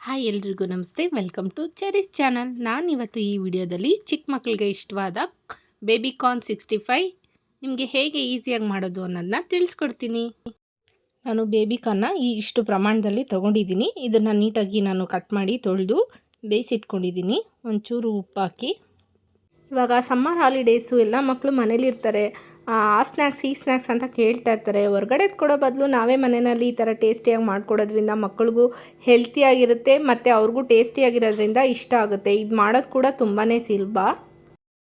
Hi ಎಲ್ರಿಗೂ ನಮಸ್ತೆ. Welcome to cherish channel ನಾನಿವತ್ತು ಈ ವಿಡಿಯೋದಲ್ಲಿ ಚಿಕ್ಕ ಮಕ್ಕಳಿಗೆ ಇಷ್ಟವಾದ ಬೇಬಿ ಕಾರ್ನ್ ಸಿಕ್ಸ್ಟಿ ಫೈ ನಿಮಗೆ ಹೇಗೆ ಈಸಿಯಾಗಿ ಮಾಡೋದು ಅನ್ನೋದನ್ನ ತಿಳಿಸ್ಕೊಡ್ತೀನಿ. ನಾನು ಬೇಬಿ ಕಾರ್ನ ಈ ಇಷ್ಟು ಪ್ರಮಾಣದಲ್ಲಿ ತೊಗೊಂಡಿದ್ದೀನಿ. ಇದನ್ನು ನೀಟಾಗಿ ನಾನು ಕಟ್ ಮಾಡಿ ತೊಳೆದು ಬೇಯಿಸಿಟ್ಕೊಂಡಿದ್ದೀನಿ. ಒಂಚೂರು ಉಪ್ಪು ಹಾಕಿ ಇವಾಗ ಸಮ್ಮರ್ ಹಾಲಿಡೇಸು ಎಲ್ಲ ಮಕ್ಕಳು ಮನೇಲಿರ್ತಾರೆ ಆ ಸ್ನ್ಯಾಕ್ಸ್ ಈ ಸ್ನ್ಯಾಕ್ಸ್ ಅಂತ ಕೇಳ್ತಾ ಇರ್ತಾರೆ. ಹೊರ್ಗಡೆ ಕೊಡೋ ಬದಲು ನಾವೇ ಮನೆಯಲ್ಲಿ ಈ ಥರ ಟೇಸ್ಟಿಯಾಗಿ ಮಾಡಿಕೊಡೋದ್ರಿಂದ ಮಕ್ಕಳಿಗೂ ಹೆಲ್ತಿಯಾಗಿರುತ್ತೆ ಮತ್ತು ಅವ್ರಿಗೂ ಟೇಸ್ಟಿಯಾಗಿರೋದ್ರಿಂದ ಇಷ್ಟ ಆಗುತ್ತೆ. ಇದು ಮಾಡೋದು ಕೂಡ ತುಂಬಾ ಸುಲಭ.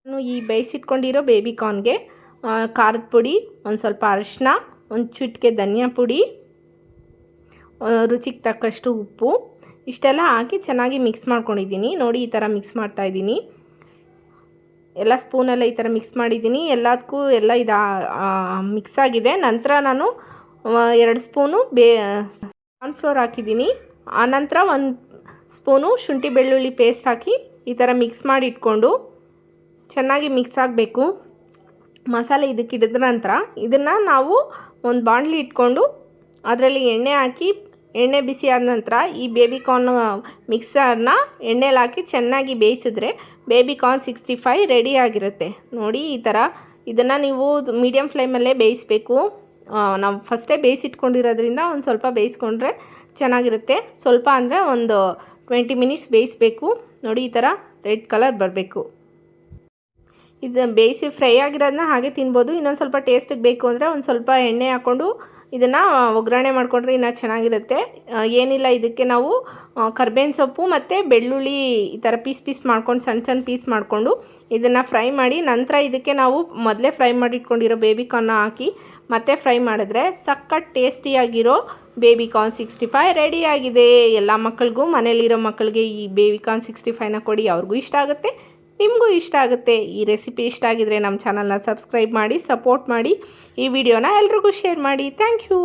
ನಾನು ಈ ಬೇಯಿಸಿಟ್ಕೊಂಡಿರೋ ಬೇಬಿ ಕಾರ್ನ್ಗೆ ಖಾರದ ಪುಡಿ, ಒಂದು ಸ್ವಲ್ಪ ಅರಿಶಿನ ಒಂದು ಚಿಟಿಕೆ ಧನಿಯಾ ಪುಡಿ ರುಚಿಗೆ ತಕ್ಕಷ್ಟು ಉಪ್ಪು. ಇಷ್ಟೆಲ್ಲ ಹಾಕಿ ಚೆನ್ನಾಗಿ ಮಿಕ್ಸ್ ಮಾಡ್ಕೊಂಡಿದ್ದೀನಿ ನೋಡಿ ಈ ಥರ ಮಿಕ್ಸ್ ಮಾಡ್ತಾಯಿದ್ದೀನಿ ಎಲ್ಲ ಸ್ಪೂನೆಲ್ಲ ಈ ಥರ ಮಿಕ್ಸ್ ಮಾಡಿದ್ದೀನಿ. ಎಲ್ಲದಕ್ಕೂ ಎಲ್ಲ ಇದು ಮಿಕ್ಸ್ ಆಗಿದೆ. ನಂತರ ನಾನು ಎರಡು ಸ್ಪೂನು ಬೇ ಕಾರ್ನ್ಫ್ಲೋರ್ ಹಾಕಿದ್ದೀನಿ. ಆನಂತರ ಒಂದು ಸ್ಪೂನು ಶುಂಠಿ ಬೆಳ್ಳುಳ್ಳಿ ಪೇಸ್ಟ್ ಹಾಕಿ ಈ ಥರ ಮಿಕ್ಸ್ ಮಾಡಿ ಇಟ್ಕೊಂಡು ಚೆನ್ನಾಗಿ ಮಿಕ್ಸ್ ಆಗಬೇಕು. ಮಸಾಲೆ ಇದಕ್ಕೆ ಹಿಡಿದ ನಂತರ ಇದನ್ನು ನಾವು ಒಂದು ಬಾಣಲಿ ಇಟ್ಕೊಂಡು ಅದರಲ್ಲಿ ಎಣ್ಣೆ ಹಾಕಿ ಎಣ್ಣೆ ಬಿಸಿ ಆದ ನಂತರ ಈ ಬೇಬಿ ಕಾರ್ನ್ ಮಿಕ್ಸರ್ನ ಎಣ್ಣೆಲಿ ಹಾಕಿ ಚೆನ್ನಾಗಿ ಬೇಯಿಸಿದ್ರೆ baby corn sixty five ready ಆಗಿರುತ್ತೆ. ನೋಡಿ ಈ ಥರ ಇದನ್ನು ನೀವು ಮೀಡಿಯಮ್ ಫ್ಲೇಮಲ್ಲೇ ಬೇಯಿಸಬೇಕು. ನಾವು ಫಸ್ಟೇ ಬೇಯಿಸಿಟ್ಕೊಂಡಿರೋದ್ರಿಂದ ಒಂದು ಸ್ವಲ್ಪ ಬೇಯಿಸ್ಕೊಂಡ್ರೆ ಚೆನ್ನಾಗಿರುತ್ತೆ. ಸ್ವಲ್ಪ ಅಂದರೆ ಒಂದು ಟ್ವೆಂಟಿ ಮಿನಿಟ್ಸ್ ಬೇಯಿಸಬೇಕು. ನೋಡಿ ಈ ಥರ ರೆಡ್ ಕಲರ್ ಬರಬೇಕು. ಇದು ಬೇಯಿಸಿ ಫ್ರೈ ಆಗಿರೋದನ್ನ ಹಾಗೆ ತಿನ್ಬೋದು. ಇನ್ನೊಂದು ಸ್ವಲ್ಪ ಟೇಸ್ಟಿಗೆ ಬೇಕು ಅಂದರೆ ಒಂದು ಸ್ವಲ್ಪ ಎಣ್ಣೆ ಹಾಕ್ಕೊಂಡು ಇದನ್ನು ಒಗ್ಗರಣೆ ಮಾಡಿಕೊಂಡ್ರೆ ಇನ್ನೂ ಚೆನ್ನಾಗಿರುತ್ತೆ. ಏನಿಲ್ಲ ಇದಕ್ಕೆ ನಾವು ಕರ್ಬೇವಿನ ಸೊಪ್ಪು ಮತ್ತು ಬೆಳ್ಳುಳ್ಳಿ ಈ ಥರ ಪೀಸ್ ಪೀಸ್ ಮಾಡ್ಕೊಂಡು ಸಣ್ಣ ಸಣ್ಣ ಪೀಸ್ ಮಾಡಿಕೊಂಡು ಇದನ್ನು ಫ್ರೈ ಮಾಡಿ ನಂತರ ಇದಕ್ಕೆ ನಾವು ಮೊದಲೇ ಫ್ರೈ ಮಾಡಿ ಇಟ್ಕೊಂಡಿರೋ ಬೇಬಿ ಕಾರ್ನ ಹಾಕಿ ಮತ್ತೆ ಫ್ರೈ ಮಾಡಿದ್ರೆ ಸಖತ್ ಟೇಸ್ಟಿಯಾಗಿರೋ ಬೇಬಿ ಕಾರ್ನ್ ಸಿಕ್ಸ್ಟಿ ಫೈ ರೆಡಿಯಾಗಿದೆ ಎಲ್ಲ ಮಕ್ಕಳಿಗೂ ಮನೇಲಿರೋ ಮಕ್ಕಳಿಗೆ ಈ ಬೇಬಿ ಕಾರ್ನ್ ಸಿಕ್ಸ್ಟಿ ಫೈನ ಕೊಡಿ, ಅವ್ರಿಗೂ ಇಷ್ಟ ಆಗುತ್ತೆ. ನಿಮಗೂ ಇಷ್ಟ ಆಗುತ್ತೆ ಈ ರೆಸಿಪಿ ಇಷ್ಟ ಆಗಿದ್ರೆ ನಮ್ಮ ಚಾನಲ್ನ ಸಬ್ಸ್ಕ್ರೈಬ್ ಮಾಡಿ, ಸಪೋರ್ಟ್ ಮಾಡಿ ಈ ವಿಡಿಯೋನ ಎಲ್ರಿಗೂ ಶೇರ್ ಮಾಡಿ. Thank you.